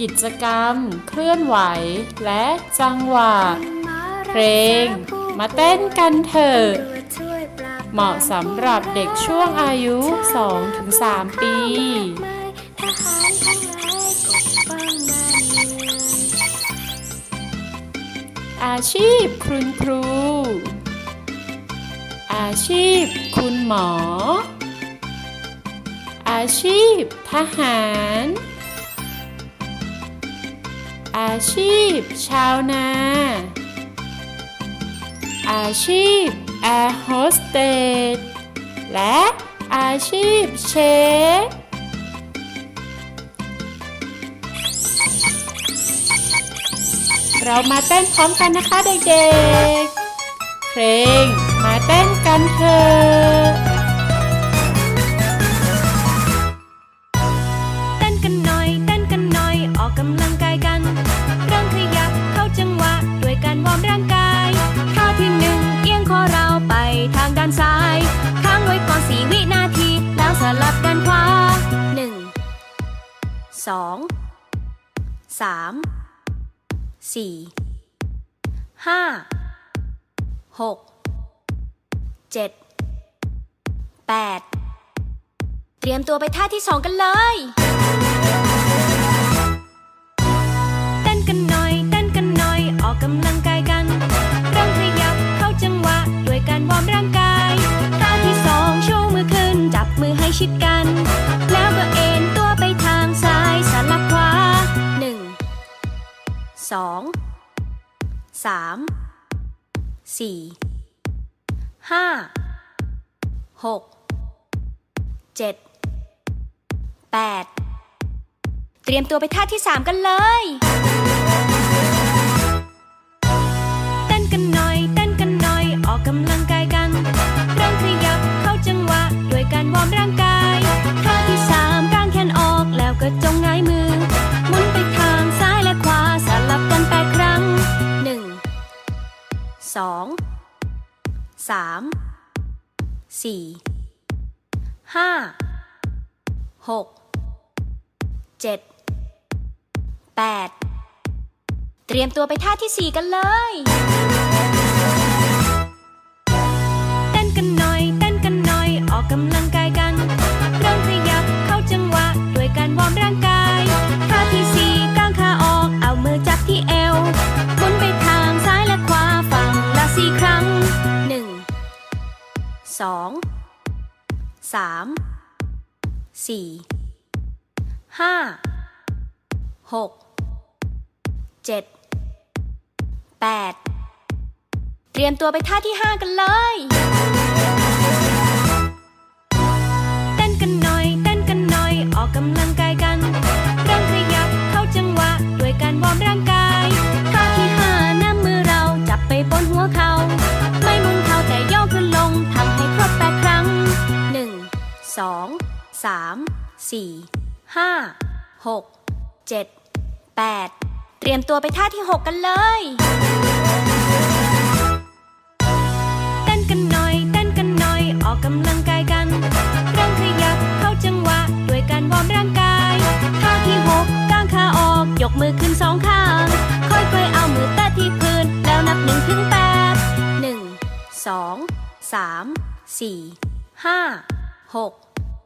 กิจกรรม เคลื่อนไหว และจังหวะเพลง มาเต้นกันเถอะเหมาะสำหรับเด็กช่วงอายุ 2-3 ปีทหารทั้งหลายปกป้องบ้านเมืองอาชีพคุณครู อาชีพคุณหมอ อาชีพทหาร อาชีพ ชาวนา อาชีพแอร์โฮสเตสและอาชีพเชฟเรามาเต้นพร้อมกันนะคะเด็กๆ เพลงมาเต้นกันเถอะ สามสี่ห้าหกเจ็ดแปดเตรียมตัวไปท่าที่สองกันเลยเต้นกันหน่อยเต้นกันหน่อยออกกำลังกายกันเริ่มขยับเข้าจังหวะด้วยการวอร์มร่างกายท่าที่สองโชูมือขึ้นจับมือให้ชิดกัน สองสามสี่ห้าหกเจ็ดแปดเตรียมตัวไปท่าที่สามกันเลย สองสามสี่ห้าหกเจ็ดแปดเตรียมตัวไปท่าที่สี่กันเลย เต้นกันหน่อย เต้นกันหน่อย ออกกำลังกายกัน เริ่มขยับเข้าจังหวะ ด้วยการวอร์มร่างกาย สองสามสี่ห้าหกเจ็ดแปดเตรียมตัวไปท่าที่ห้ากันเลยเต้นกันหน่อย เต้นกันหน่อย ออกกำลัง 2 3 4 5 6 7 8 เตรียมตัวไปท่าที่ 6 กันเลย เต้นกันหน่อย เต้นกันหน่อย ออกกำลังกายกันเริ่มขยับเข้าจังหวะ ด้วยการวอร์มร่างกายท่าที่ 6ก้างขาออก ยกมือขึ้นสองข้าง ค่อยๆเอามือแตะที่พื้น แล้วนับหนึ่งถึงแปดหนึ่งสองสามสี่ห้าหก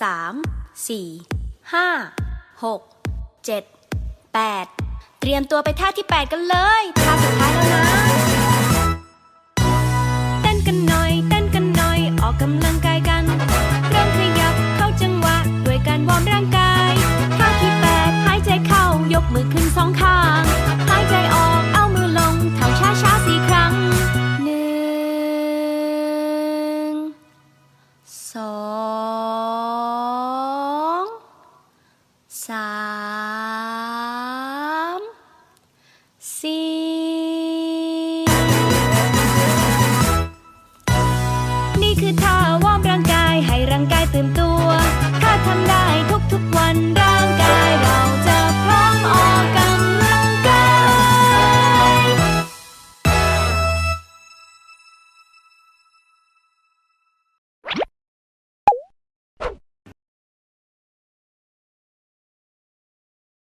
สามสี่ห้าหกเจ็ดแปดเตรียมตัวไปท่าที่8กันเลยท่าสุดท้ายแล้วนะ เต้นกันหน่อย เต้นกันหน่อย ออกกำลังกาย ส